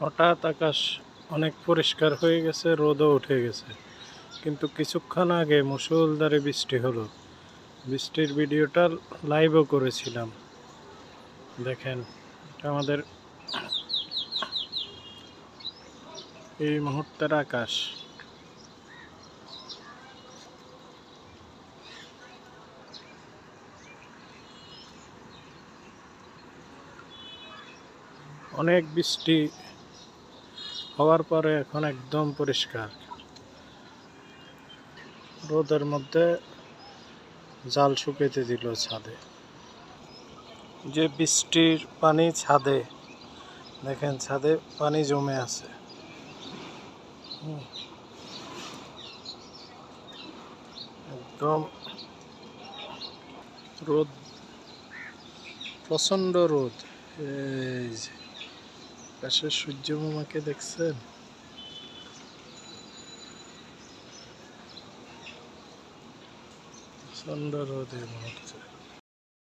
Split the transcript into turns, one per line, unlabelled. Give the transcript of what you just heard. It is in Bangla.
হঠাৎ আকাশ অনেক পরিষ্কার হয়ে গেছে, রোদও উঠে গেছে। কিন্তু কিছুক্ষণ আগে মুসুলধারে বৃষ্টি হলো। বৃষ্টির ভিডিওটা লাইভও করেছিলাম। দেখেন, এটা আমাদের এই মুহূর্তের আকাশ। অনেক বৃষ্টি হওয়ার পরে এখন একদম পরিষ্কার। রোদের মধ্যে জাল শুকাইতে দিল ছাদে। যে বৃষ্টির পানি ছাদে, দেখেন ছাদে পানি জমে আছে। একদম রোদ, প্রচণ্ড রোদ। এই যে। পাশে সূর্য মামাকে দেখছেন? সুন্দর রোদে মুহূর্তে